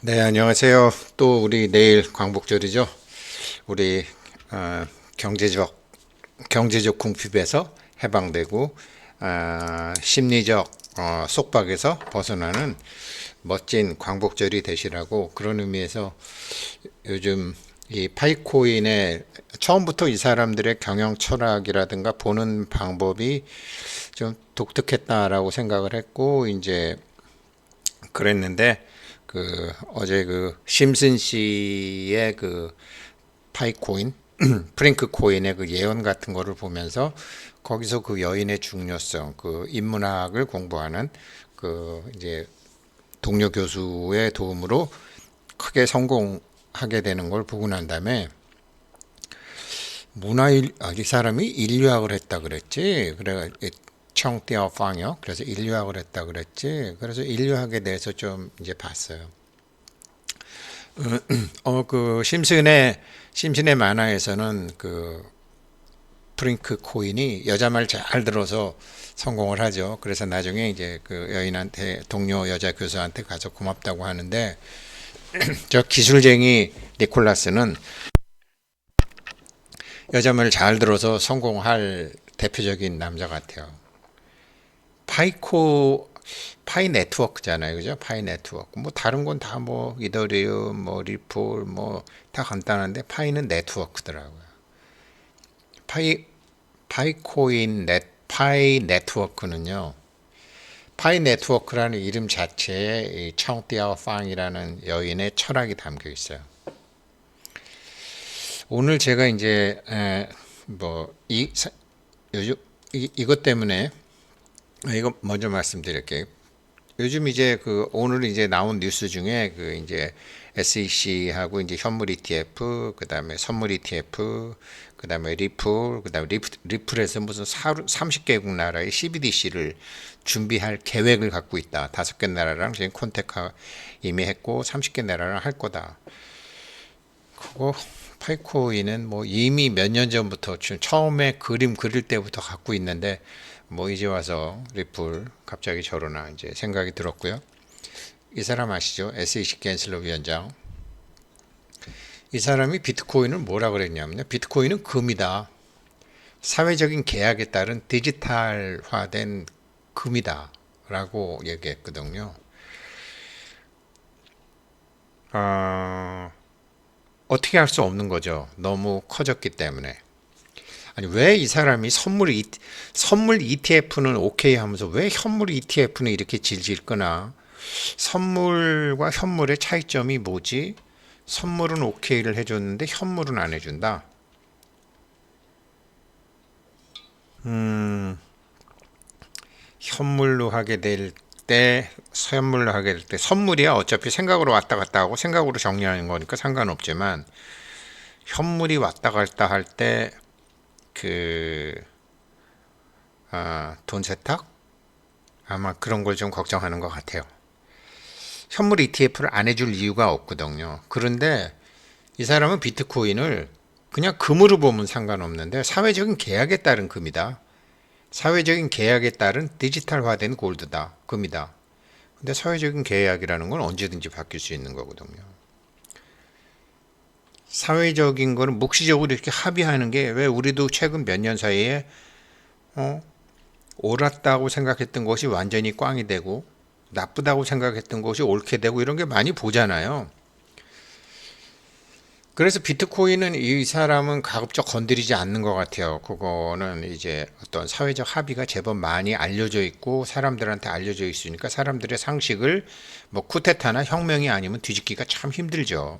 네, 안녕하세요. 또 우리 내일 광복절이죠. 우리 어, 경제적 경제적 궁핍에서 해방되고 어, 심리적 어, 속박에서 벗어나는 멋진 광복절이 되시라고 그런 의미에서 요즘 이 파이코인의 처음부터 이 사람들의 경영 철학이라든가 보는 방법이 좀 독특했다라고 생각을 했고 이제 그랬는데 그 어제 그 심슨 씨의 그 파이코인 프링크 코인의 그 예언 같은 거를 보면서 거기서 그 여인의 중요성 그 인문학을 공부하는 그 이제 동료 교수의 도움으로 크게 성공하게 되는 걸 보고 난 다음에 문화일 아, 이 사람이 인류학을 했다 그랬지? 그래 청띠어 팡이요 그래서 인류학을 했다 그랬지 그래서 인류학에 대해서 좀 이제 봤어요 어 그 심슨의 심슨의 만화에서는 그 프링크 코인이 여자 말 잘 들어서 성공을 하죠. 그래서 나중에 이제 그 여인한테 동료 여자 교수한테 가서 고맙다고 하는데 저 기술쟁이 니콜라스는 여자 말 잘 들어서 성공할 대표적인 남자 같아요. 파이코 파이 네트워크잖아요. 그죠? 파이 네트워크. 뭐 다른 건 다 뭐 이더리움, 뭐 리플 뭐 다 간단한데 파이는 네트워크더라고요. 파이 파이코인 넷 파이 네트워크는요. 파이 네트워크라는 이름 자체에 이 청띠아오 팡이라는 여인의 철학이 담겨 있어요. 오늘 제가 이제 뭐 이 요즘 이, 이것 때문에 이거 먼저 말씀드릴게요. 요즘 이제 그 오늘 이제 나온 뉴스 중에 그 이제 SEC하고 이제 현물 ETF, 그다음에 선물 ETF, 그다음에 리플, 그다음에 리플, 리플에서 무슨 30개국 나라의 CBDC를 준비할 계획을 갖고 있다. 다섯 개 나라랑 지금 콘택 이미 했고 30개 나라랑 할 거다. 그거 파이코인은 뭐 이미 몇 년 전부터 처음에 그림 그릴 때부터 갖고 있는데 뭐 이제 와서 리플 갑자기 저러나 이제 생각이 들었고요. 이 사람 아시죠? SEC 겐슬러 위원장. 이 사람이 비트코인을 뭐라 그랬냐면요. 비트코인은 금이다. 사회적인 계약에 따른 디지털화된 금이다. 라고 얘기했거든요. 어, 어떻게 할 수 없는 거죠. 너무 커졌기 때문에. 아니 왜 이 사람이 선물 이, 선물 ETF는 오케이 하면서 왜 현물 ETF는 이렇게 질질 끄나? 선물과 현물의 차이점이 뭐지? 선물은 오케이를 해줬는데 현물은 안 해준다. 음, 현물로 하게 될 때, 선물로 하게 될 때, 선물이야 어차피 생각으로 왔다 갔다 하고 생각으로 정리하는 거니까 상관없지만, 현물이 왔다 갔다 할 때 그, 아, 돈 세탁? 아마 그런 걸 좀 걱정하는 것 같아요. 현물 ETF를 안 해줄 이유가 없거든요. 그런데 이 사람은 비트코인을 그냥 금으로 보면 상관없는데 사회적인 계약에 따른 금이다. 사회적인 계약에 따른 디지털화된 골드다. 금이다. 근데 사회적인 계약이라는 건 언제든지 바뀔 수 있는 거거든요. 사회적인 거는 묵시적으로 이렇게 합의하는 게 왜 우리도 최근 몇 년 사이에 어? 옳았다고 생각했던 것이 완전히 꽝이 되고 나쁘다고 생각했던 것이 옳게 되고 이런 게 많이 보잖아요. 그래서 비트코인은 이 사람은 가급적 건드리지 않는 것 같아요. 그거는 이제 어떤 사회적 합의가 제법 많이 알려져 있고 사람들한테 알려져 있으니까 사람들의 상식을 뭐 쿠데타나 혁명이 아니면 뒤집기가 참 힘들죠.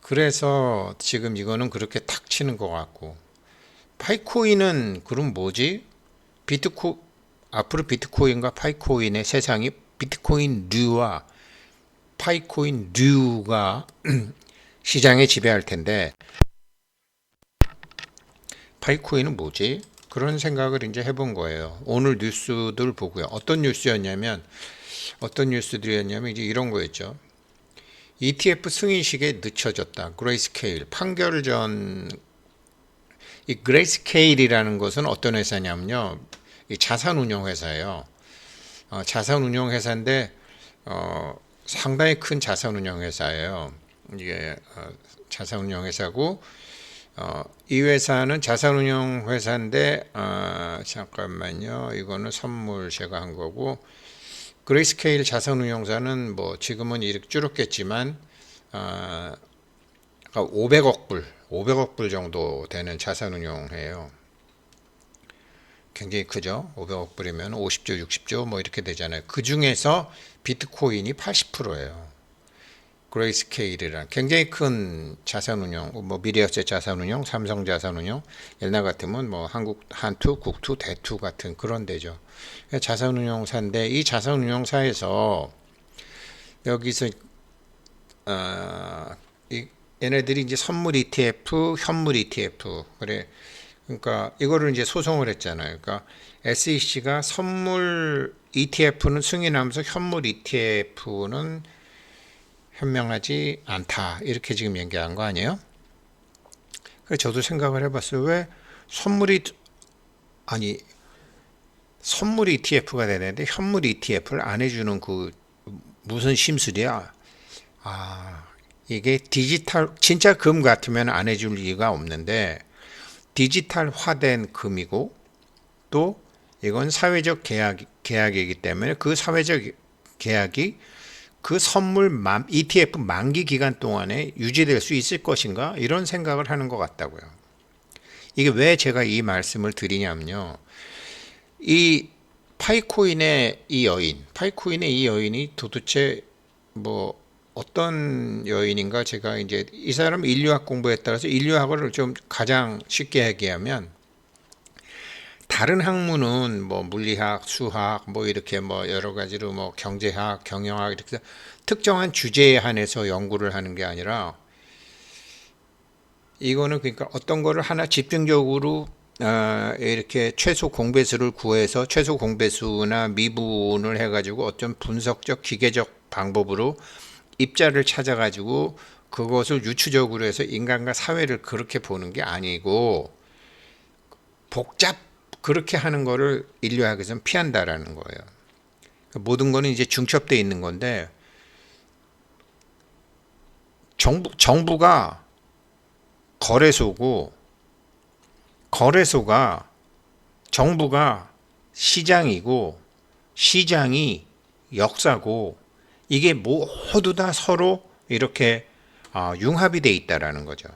그래서 지금 이거는 그렇게 탁 치는 것 같고 파이코인은 그럼 뭐지? 비트코 앞으로 비트코인과 파이코인의 세상이 비트코인 류와 파이코인 류가 시장에 지배할 텐데 파이코인은 뭐지? 그런 생각을 이제 해본 거예요. 오늘 뉴스들 보고요. 어떤 뉴스였냐면 어떤 뉴스들이었냐면 이제 이런 거였죠. ETF 승인식에 늦춰졌다. 그레이스케일 판결 전 이 그레이스케일이라는 것은 어떤 회사냐면요. 이 자산운용 회사예요. 어, 자산운용 회사인데 어, 상당히 큰 자산운용 회사예요. 이게 어, 자산운용 회사고 어, 이 회사는 자산운용 회사인데 어, 잠깐만요. 이거는 선물 제가 한 거고 그레이스케일 자산운용사는 뭐 지금은 이렇게 줄었겠지만 어, 500억 불, 500억 불 정도 되는 자산운용이에요. 굉장히 크죠. 500억 불이면 50조, 60조 뭐 이렇게 되잖아요. 그 중에서 비트코인이 80%예요. 그레이스케일이란 굉장히 큰 자산운용, 뭐 미래에셋 자산운용, 삼성 자산운용, 옛날 같으면 뭐 한국 한투, 국투, 대투 같은 그런 데죠. 자산운용사인데 이 자산운용사에서 여기서 어, 이 얘네들이 이제 선물 ETF, 현물 ETF 그래. 그러니까 이거를 이제 소송을 했잖아요. 그러니까 SEC가 선물 ETF는 승인하면서 현물 ETF는 현명하지 않다. 이렇게 지금 얘기한 거 아니에요? 그래서 저도 생각을 해봤어요. 왜 선물이 아니 선물 ETF가 되는데 현물 ETF를 안 해주는 그 무슨 심술이야? 아 이게 디지털 진짜 금 같으면 안 해줄 이유가 없는데 디지털화된 금이고 또 이건 사회적 계약 계약이기 때문에 그 사회적 계약이 그 선물 만, ETF 만기 기간 동안에 유지될 수 있을 것인가 이런 생각을 하는 것 같다고요. 이게 왜 제가 이 말씀을 드리냐면요. 이 파이코인의 이 여인, 파이코인의 이 여인이 도대체 뭐 어떤 여인인가? 제가 이제 이 사람 인류학 공부에 따라서 인류학을 좀 가장 쉽게 얘기하면 다른 학문은 뭐 물리학, 수학 뭐 이렇게 뭐 여러 가지로 뭐 경제학, 경영학 이렇게 특정한 주제에 한해서 연구를 하는 게 아니라 이거는 그러니까 어떤 거를 하나 집중적으로 어, 이렇게 최소 공배수를 구해서 최소 공배수나 미분을 해가지고 어떤 분석적 기계적 방법으로 입자를 찾아가지고 그것을 유추적으로 해서 인간과 사회를 그렇게 보는 게 아니고 복잡 그렇게 하는 거를 인류학에서는 피한다라는 거예요. 모든 거는 이제 중첩돼 있는 건데 정부 정부가 거래소고 거래소가 정부가 시장이고 시장이 역사고 이게 모두 다 서로 이렇게 어, 융합이 돼 있다라는 거죠.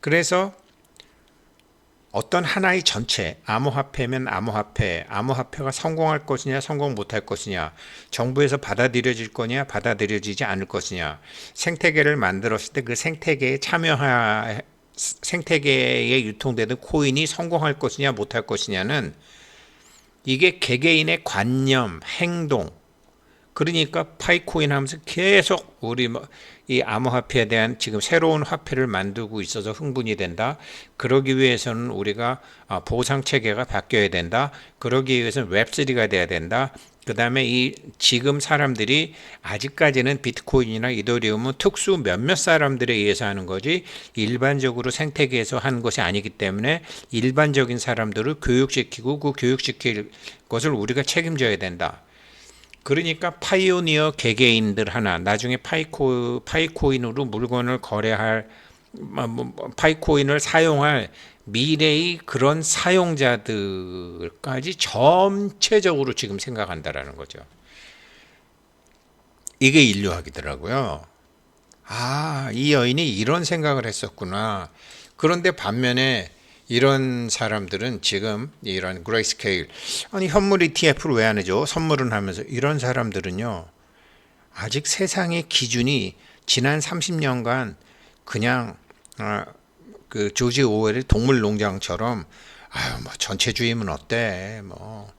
그래서 어떤 하나의 전체 암호화폐면 암호화폐, 암호화폐가 성공할 것이냐 성공 못할 것이냐 정부에서 받아들여질 거냐 받아들여지지 않을 것이냐 생태계를 만들었을 때 그 생태계에 참여하 생태계에 유통되는 코인이 성공할 것이냐 못할 것이냐는 이게 개개인의 관념, 행동 그러니까 파이코인 하면서 계속 우리 뭐이 암호화폐에 대한 지금 새로운 화폐를 만들고 있어서 흥분이 된다. 그러기 위해서는 우리가 아, 보상 체계가 바뀌어야 된다. 그러기 위해서는 웹3가 돼야 된다. 그 다음에 이 지금 사람들이 아직까지는 비트코인이나 이더리움은 특수 몇몇 사람들에 의해서 하는 거지 일반적으로 생태계에서 하는 것이 아니기 때문에 일반적인 사람들을 교육시키고 그 교육시킬 것을 우리가 책임져야 된다. 그러니까 파이오니어 개개인들 하나 나중에 파이코 파이코인으로 물건을 거래할 뭐, 뭐, 파이코인을 사용할 미래의 그런 사용자들까지 전체적으로 지금 생각한다라는 거죠. 이게 인류학이더라고요. 아, 이 여인이 이런 생각을 했었구나. 그런데 반면에 이런 사람들은 지금 이런 그레이스케일 아니 현물 ETF를 왜 안 해줘? 선물은 하면서 이런 사람들은요 아직 세상의 기준이 지난 30년간 그냥 어, 그 조지 오웰의 동물농장처럼 아유 뭐 전체주의면 어때 뭐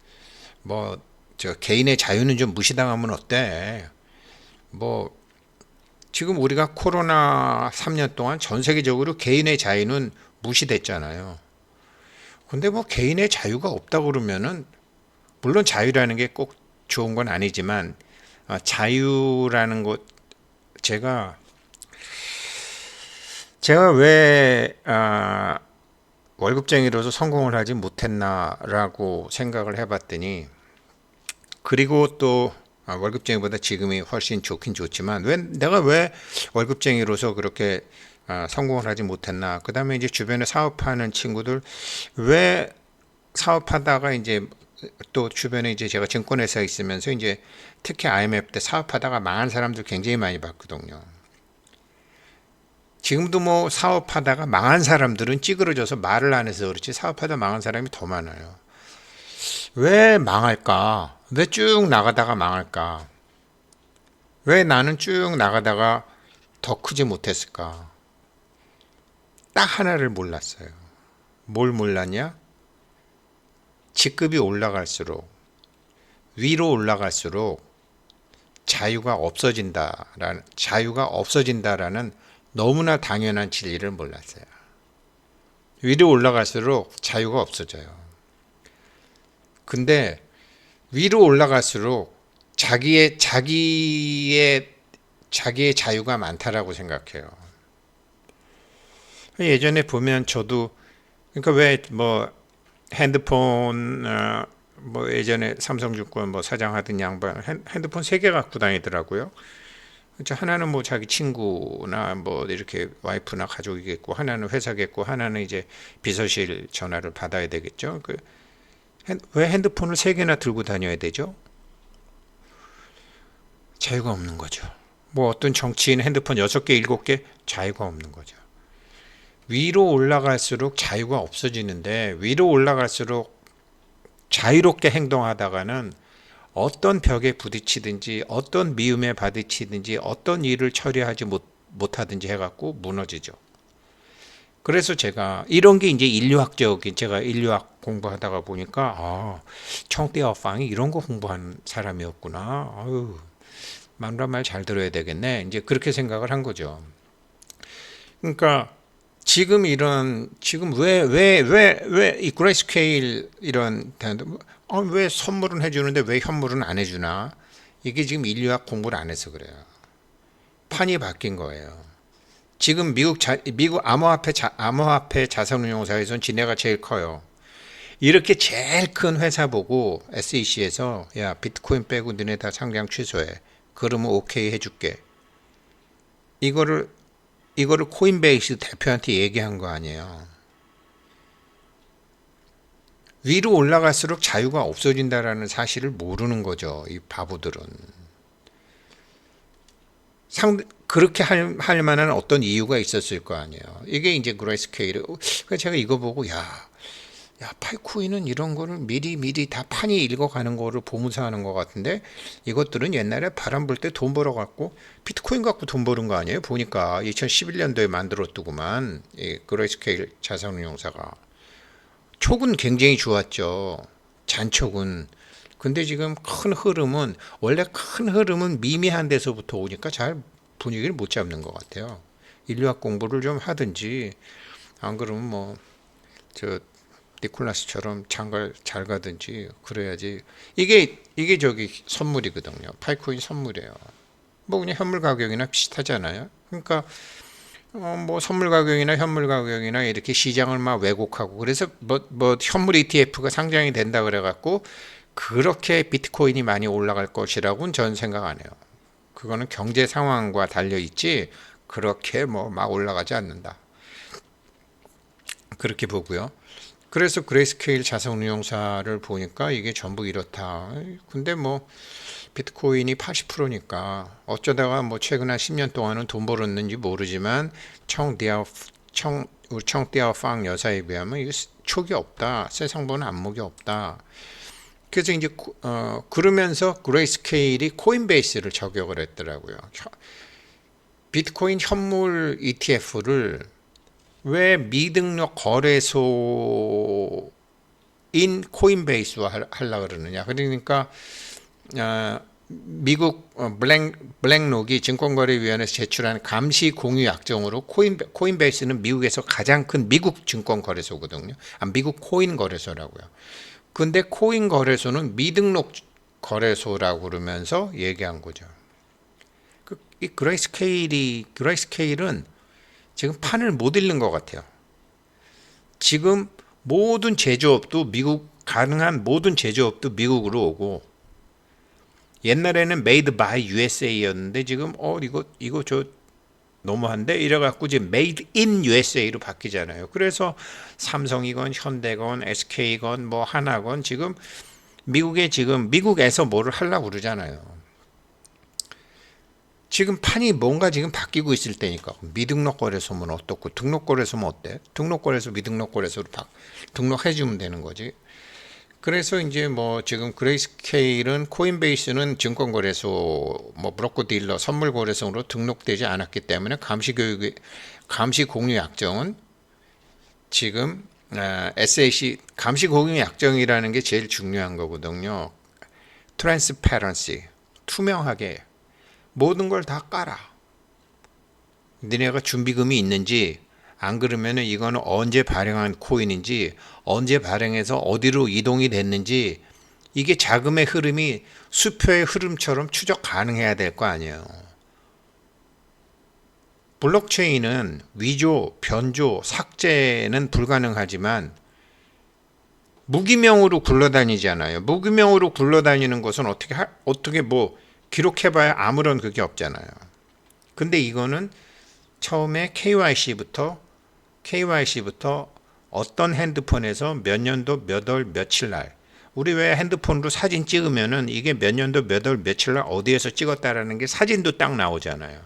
뭐 저 개인의 자유는 좀 무시당하면 어때 뭐 지금 우리가 코로나 3년 동안 전 세계적으로 개인의 자유는 무시됐잖아요. 근데 뭐 개인의 자유가 없다 그러면은 물론 자유라는 게 꼭 좋은 건 아니지만 어, 자유라는 것 제가 제가 왜 어, 월급쟁이로서 성공을 하지 못했나라고 생각을 해봤더니 그리고 또 아, 월급쟁이보다 지금이 훨씬 좋긴 좋지만 왜 내가 왜 월급쟁이로서 그렇게 아, 성공을 하지 못했나? 그 다음에 이제 주변에 사업하는 친구들 왜 사업하다가 이제 또 주변에 이제 제가 증권회사에 있으면서 이제 특히 IMF 때 사업하다가 망한 사람들 굉장히 많이 봤거든요. 지금도 뭐 사업하다가 망한 사람들은 찌그러져서 말을 안 해서 그렇지 사업하다 망한 사람이 더 많아요. 왜 망할까? 왜 쭉 나가다가 망할까? 왜 나는 쭉 나가다가 더 크지 못했을까? 딱 하나를 몰랐어요. 뭘 몰랐냐? 직급이 올라갈수록 위로 올라갈수록 자유가 없어진다라는 자유가 없어진다라는 너무나 당연한 진리를 몰랐어요. 위로 올라갈수록 자유가 없어져요. 근데 위로 올라갈수록 자기의 자기의 자기의 자유가 많다라고 생각해요. 예전에 보면 저도 그러니까 왜 뭐 핸드폰 어, 뭐 예전에 삼성증권 뭐 사장하던 양반 핸- 핸드폰 세 개 갖고 다니더라고요. 저 하나는 뭐 자기 친구나 뭐 이렇게 와이프나 가족이겠고 하나는 회사겠고 하나는 이제 비서실 전화를 받아야 되겠죠. 그 핸- 왜 핸드폰을 세 개나 들고 다녀야 되죠? 자유가 없는 거죠. 뭐 어떤 정치인 핸드폰 여섯 개, 일곱 개 자유가 없는 거죠. 위로 올라갈수록 자유가 없어지는데 위로 올라갈수록 자유롭게 행동하다가는 어떤 벽에 부딪히든지 어떤 미움에 부딪히든지 어떤 일을 처리하지 못, 못하든지 해갖고 무너지죠. 그래서 제가 이런 게 이제 인류학적인 제가 인류학 공부하다가 보니까 아 청대 어팡이 이런 거 공부하는 사람이었구나. 아유 말한 말잘 들어야 되겠네. 이제 그렇게 생각을 한 거죠. 그러니까 지금 이런 지금 왜 왜 왜 왜 이 그레이스케일 이런 어, 왜 선물은 해주는데 왜 현물은 안 해주나? 이게 지금 인류학 공부를 안 해서 그래요. 판이 바뀐 거예요. 지금 미국 자, 미국 암호화폐 자, 암호화폐 자산운용사에서는 지네가 제일 커요. 이렇게 제일 큰 회사 보고 SEC에서 야 비트코인 빼고 너네 다 상장 취소해. 그러면 오케이 해줄게. 이거를 이거를 코인베이스 대표한테 얘기한 거 아니에요. 위로 올라갈수록 자유가 없어진다라는 사실을 모르는 거죠. 이 바보들은. 상 그렇게 할, 할 만한 어떤 이유가 있었을 거 아니에요. 이게 이제 그레이스케일. 그래서 제가 이거 보고 야, 야 파이코인은 이런 거를 미리 미리 다 판이 읽어가는 거를 보면서하는 것 같은데 이것들은 옛날에 바람 불 때 돈 벌어 갖고 비트코인 갖고 돈 버는 거 아니에요? 보니까 2011년도에 만들었더구만 이 그레이스케일 자산운용사가 촉은 굉장히 좋았죠. 잔촉은. 근데 지금 큰 흐름은 원래 큰 흐름은 미미한 데서부터 오니까 잘 분위기를 못 잡는 것 같아요. 인류학 공부를 좀 하든지 안 그러면 뭐저 니콜라스처럼 장갈 잘 가든지 그래야지 이게 이게 저기 선물이거든요. 파이코인 선물이에요. 뭐 그냥 현물 가격이나 비슷하잖아요. 그러니까 어, 뭐 선물 가격이나 현물 가격이나 이렇게 시장을 막 왜곡하고 그래서 뭐, 뭐 현물 ETF가 상장이 된다 그래갖고 그렇게 비트코인이 많이 올라갈 것이라고는 전 생각 안 해요. 그거는 경제 상황과 달려 있지 그렇게 뭐 막 올라가지 않는다. 그렇게 보고요. 그래서 그레이스케일 자산운용사를 보니까 이게 전부 이렇다. 근데 뭐 비트코인이 80%니까 어쩌다가 뭐 최근 한 10년 동안은 돈 벌었는지 모르지만 청디아 청 우리 청디아 팡 여사에 비하면 이게 촉이 없다. 세상 보는 안목이 없다. 그래서 이제 어 그러면서 그레이스케일이 코인베이스를 저격을 했더라고요. 비트코인 현물 ETF를 왜 미등록 거래소인 코인베이스화 하려고 그러느냐. 그러니까 어, 미국 어, 블랙, 블랙록이 증권거래위원회에서 제출한 감시 공유 약정으로 코인, 코인베이스는 미국에서 가장 큰 미국 증권거래소거든요. 아, 미국 코인 거래소라고요. 근데 코인 거래소는 미등록 거래소라고 그러면서 얘기한 거죠. 그, 이 그레이스케일이 그레이스케일은 지금 판을 못 읽는 것 같아요. 지금 모든 제조업도 미국 가능한 모든 제조업도 미국으로 오고 옛날에는 made by USA였는데 지금 어 이거 이거 저 너무한데 이래갖고 지금 made USA로 바뀌잖아요. 그래서 삼성이건 현대건 SK건 뭐 하나건 지금 미국에 지금 미국에서 뭐를 하려고 그러잖아요. 지금 판이 뭔가 지금 바뀌고 있을 때니까 미등록거래소 면 어떻고 등록거래소면 어때? 등록거래소 미등록거래소로 바, 등록해주면 되는 거지. 그래서 이제 뭐 지금 그레이스케일은 코인베이스는 증권거래소 뭐 브로커 딜러 선물거래소로 등록되지 않았기 때문에 감시 교육 감시 공유 약정은 지금 아, SAC 감시 공유 약정이라는 게 제일 중요한 거거든요. 트랜스페런시 투명하게 모든 걸 다 깔아. 니네가 준비금이 있는지 안 그러면은 이거는 언제 발행한 코인인지 언제 발행해서 어디로 이동이 됐는지 이게 자금의 흐름이 수표의 흐름처럼 추적 가능해야 될 거 아니에요. 블록체인은 위조, 변조, 삭제는 불가능하지만 무기명으로 굴러다니잖아요. 무기명으로 굴러다니는 것은 어떻게 하, 어떻게 뭐 기록해봐야 아무런 그게 없잖아요. 근데 이거는 처음에 KYC부터 KYC부터 어떤 핸드폰에서 몇 년도 몇 월 며칠 날 우리 왜 핸드폰으로 사진 찍으면은 이게 몇 년도 몇 월 며칠 날 어디에서 찍었다라는 게 사진도 딱 나오잖아요.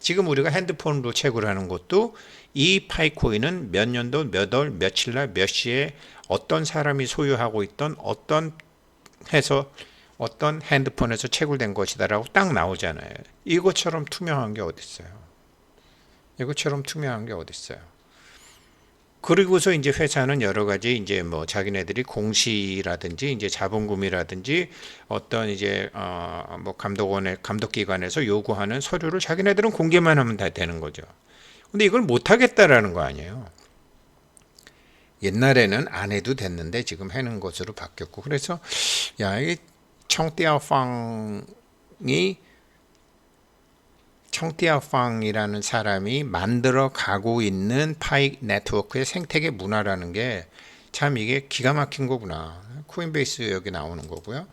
지금 우리가 핸드폰으로 채굴 하는 것도 이 파이코인은 몇 년도 몇 월 며칠 날 몇 시에 어떤 사람이 소유하고 있던 어떤 해서 어떤 핸드폰에서 채굴된 것이다라고 딱 나오잖아요. 이것처럼 투명한 게 어딨어요? 이것처럼 투명한 게 어딨어요? 그리고서 이제 회사는 여러 가지 이제 뭐 자기네들이 공시라든지 이제 자본금이라든지 어떤 이제 어뭐 감독원의 감독기관에서 요구하는 서류를 자기네들은 공개만 하면 다 되는 거죠. 근데 이걸 못 하겠다라는 거 아니에요. 옛날에는 안 해도 됐는데 지금 해는 것으로 바뀌었고 그래서 야 이게 청띠아팡이 청띠아팡이라는 사람이 만들어 가고 있는 파이 네트워크의 생태계 문화라는 게 참 이게 기가 막힌 거구나. 코인베이스 여기 나오는 거고요.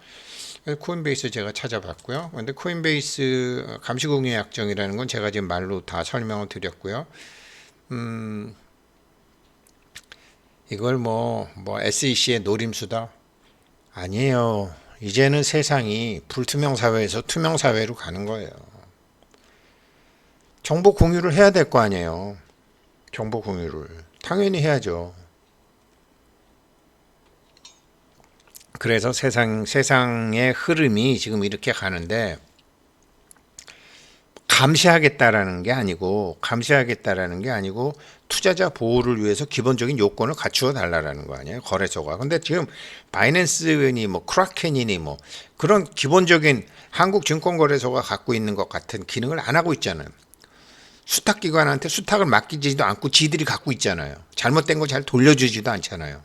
코인베이스 제가 찾아봤고요. 근데 코인베이스 감시공유 약정이라는 건 제가 지금 말로 다 설명을 드렸고요. 음, 이걸 뭐, 뭐 SEC의 노림수다? 아니에요. 이제는 세상이 불투명 사회에서 투명 사회로 가는 거예요. 정보 공유를 해야 될 거 아니에요. 정보 공유를. 당연히 해야죠. 그래서 세상, 세상의 흐름이 지금 이렇게 가는데, 감시하겠다라는 게 아니고, 감시하겠다라는 게 아니고, 투자자 보호를 위해서 기본적인 요건을 갖추어 달라라는 거 아니에요? 거래소가. 근데 지금 바이낸스니 뭐 크라켄이니 뭐 그런 기본적인 한국 증권거래소가 갖고 있는 것 같은 기능을 안 하고 있잖아요. 수탁기관한테 수탁을 맡기지도 않고 지들이 갖고 있잖아요. 잘못된 거 잘 돌려주지도 않잖아요.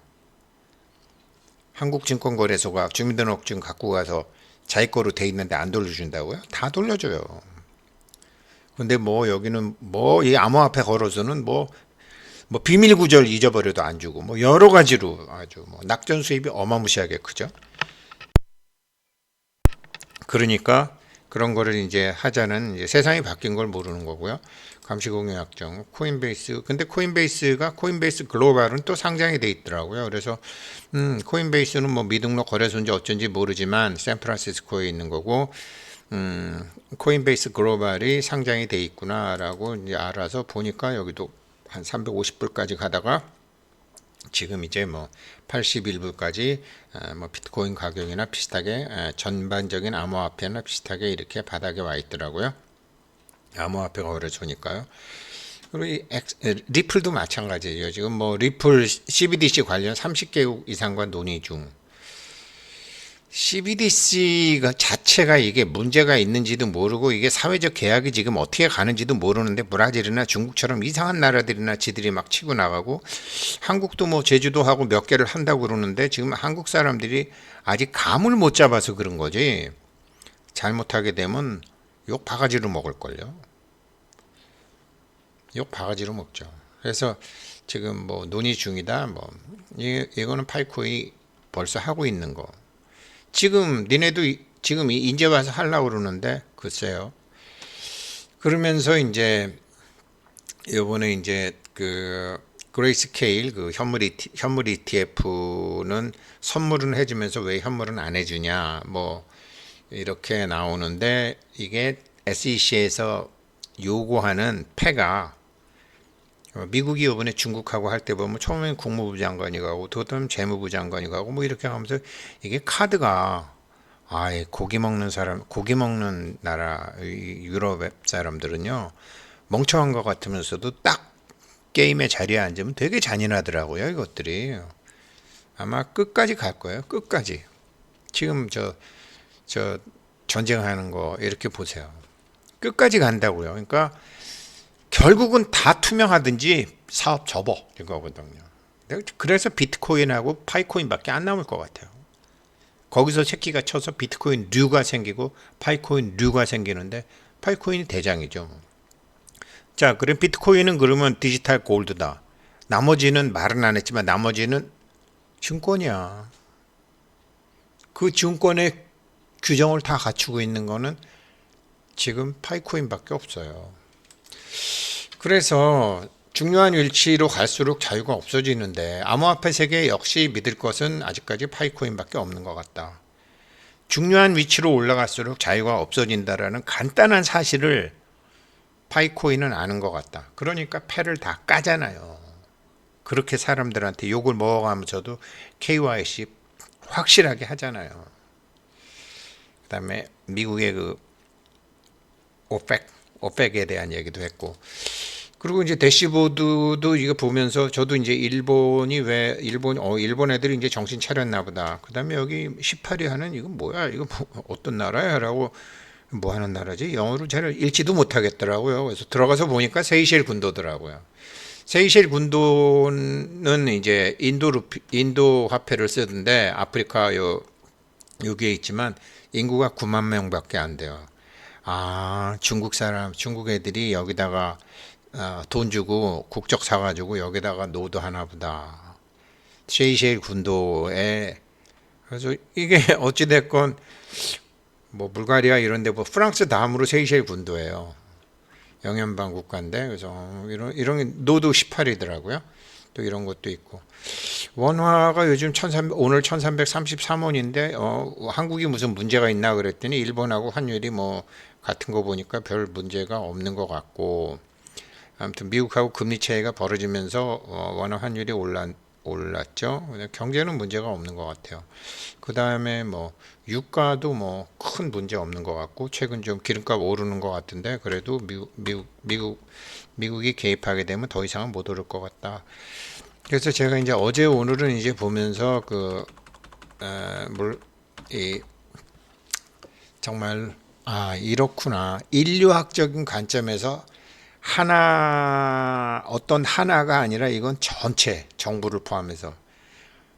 한국증권거래소가 주민등록증 갖고 가서 자기 거로 돼 있는데 안 돌려준다고요? 다 돌려줘요. 근데 뭐 여기는 뭐 이 암호화폐 걸어서는 뭐 뭐 비밀 구절 잊어버려도 안 주고 뭐 여러 가지로 아주 뭐 낙전 수입이 어마무시하게 크죠. 그러니까 그런 거를 이제 하자는 이제 세상이 바뀐 걸 모르는 거고요. 감시공유 약정, 코인베이스. 근데 코인베이스가 코인베이스 글로벌은 또 상장이 돼 있더라고요. 그래서 음, 코인베이스는 뭐 미등록 거래소인지 어쩐지 모르지만 샌프란시스코에 있는 거고 음, 코인베이스 글로벌이 상장이 돼 있구나라고 이제 알아서 보니까 여기도 한 350불까지 가다가 지금 이제 뭐 81불까지 뭐 비트코인 가격이나 비슷하게 전반적인 암호화폐나 비슷하게 이렇게 바닥에 와 있더라고요. 암호화폐가 거래소니까요. 그리고 이 리플도 마찬가지예요. 지금 뭐 리플 CBDC 관련 30개국 이상과 논의 중. CBDC가 자체가 이게 문제가 있는지도 모르고 이게 사회적 계약이 지금 어떻게 가는지도 모르는데 브라질이나 중국처럼 이상한 나라들이나 지들이 막 치고 나가고 한국도 뭐 제주도하고 몇 개를 한다고 그러는데 지금 한국 사람들이 아직 감을 못 잡아서 그런 거지. 잘못하게 되면 욕 바가지로 먹을걸요. 욕 바가지로 먹죠. 그래서 지금 뭐 논의 중이다. 뭐 이, 이거는 파이코이 벌써 하고 있는 거 지금 니네도 지금 이- 이제 와서 하려고 그러는데 글쎄요. 그러면서 이제 요번에 이제 그 그레이스케일 그 현물 ET, 현물 ETF는 선물은 해주면서 왜 현물은 안 해주냐 뭐 이렇게 나오는데 이게 SEC에서 요구하는 어, 미국이 이번에 중국하고 할 때 보면 처음엔 국무부 장관이 가고 그다음 재무부 장관이 가고 뭐 이렇게 하면서 이게 카드가 아예 고기 먹는 사람 고기 먹는 나라 이 유럽 사람들은요 멍청한 것 같으면서도 딱 게임의 자리에 앉으면 되게 잔인하더라고요 이것들이. 아마 끝까지 갈 거예요 끝까지. 지금 저 저 전쟁하는 거 이렇게 보세요. 끝까지 간다고요. 그러니까 결국은 다 투명하든지 사업 접어 이거거든요. 그래서 비트코인하고 파이코인밖에 안 남을 것 같아요. 거기서 새끼가 쳐서 비트코인 류가 생기고 파이코인 류가 생기는데 파이코인이 대장이죠. 자, 그럼 비트코인은 그러면 디지털 골드다. 나머지는 말은 안 했지만 나머지는 증권이야. 그 증권의 규정을 다 갖추고 있는 거는 지금 파이코인밖에 없어요. 그래서 중요한 위치로 갈수록 자유가 없어지는데 암호화폐 세계 역시 믿을 것은 아직까지 파이코인밖에 없는 것 같다. 중요한 위치로 올라갈수록 자유가 없어진다라는 간단한 사실을 파이코인은 아는 것 같다. 그러니까 패를 다 까잖아요. 그렇게 사람들한테 욕을 먹어가면서도 KYC 확실하게 하잖아요. 그다음에 미국의 그 오펙 오펙에 대한 얘기도 했고 그리고 이제 대시보드도 이거 보면서 저도 이제 일본이 왜 일본 어 일본 애들이 이제 정신 차렸나 보다. 그다음에 여기 18위 하는 이건 뭐야? 이거 뭐, 어떤 나라야라고 뭐 하는 나라지? 영어로 잘 읽지도 못하겠더라고요. 그래서 들어가서 보니까 세이셸 군도더라고요. 세이셸 군도는 이제 인도 루피, 인도 화폐를 쓰던데 아프리카 요 여기에 있지만 인구가 9만 명밖에 안 돼요. 아, 중국 사람, 중국 애들이 여기다가 어, 돈 주고 국적 사가지고 여기다가 노드 하나 보다. 세이셸 군도에 그래서 이게 어찌 됐건 뭐 불가리아 이런데 뭐 프랑스 다음으로 세이셸 군도예요. 영연방 국가인데 그래서 이런 이런 노드 18이더라고요. 또 이런 것도 있고 원화가 요즘 1300 오늘 1333원인데 어 한국이 무슨 문제가 있나 그랬더니 일본하고 환율이 뭐 같은 거 보니까 별 문제가 없는 것 같고 아무튼 미국하고 금리 차이가 벌어지면서 어, 원화 환율이 올라 올랐죠. 경제는 문제가 없는 것 같아요. 그 다음에 뭐 유가도 뭐 큰 문제 없는 것 같고 최근 좀 기름값 오르는 것 같은데 그래도 미국 미국 미국 미국이 개입하게 되면 더 이상은 못 오를 것 같다. 그래서 제가 이제 어제 오늘은 이제 보면서 그물이 정말 아 이렇구나. 인류학적인 관점에서 하나 어떤 하나가 아니라 이건 전체 정부를 포함해서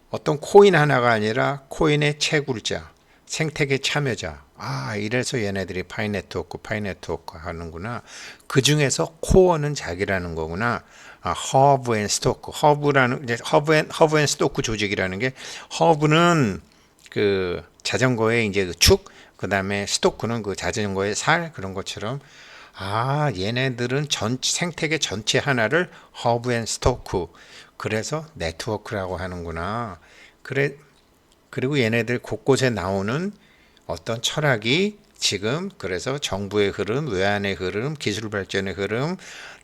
어떤 코인 하나가 아니라 코인의 채굴자 생태계 참여자. 아 이래서 얘네들이 파이 네트워크 파이 네트워크 하는구나. 그 중에서 코어는 자기라는 거구나. 아, 허브 앤 스토크. 허브라는 허브 앤 허브 앤 스토크 조직이라는 게 허브는 그 자전거의 이제 그 축, 그 다음에 스토크는 그 자전거의 살 그런 것처럼 아 얘네들은 전 생태계 전체 하나를 허브 앤 스토크 그래서 네트워크라고 하는구나. 그래 그리고 얘네들 곳곳에 나오는 어떤 철학이 지금 그래서 정부의 흐름, 외환의 흐름, 기술 발전의 흐름,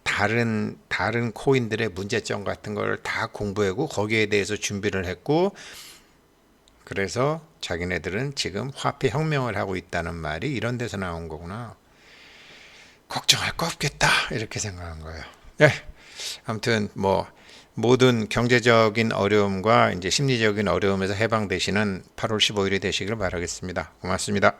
다른 다른 코인들의 문제점 같은 걸 다 공부하고 거기에 대해서 준비를 했고 그래서 자기네들은 지금 화폐 혁명을 하고 있다는 말이 이런 데서 나온 거구나. 걱정할 거 없겠다 이렇게 생각한 거예요. 네. 아무튼 뭐 모든 경제적인 어려움과 이제 심리적인 어려움에서 해방되시는 8월 15일이 되시길 바라겠습니다. 고맙습니다.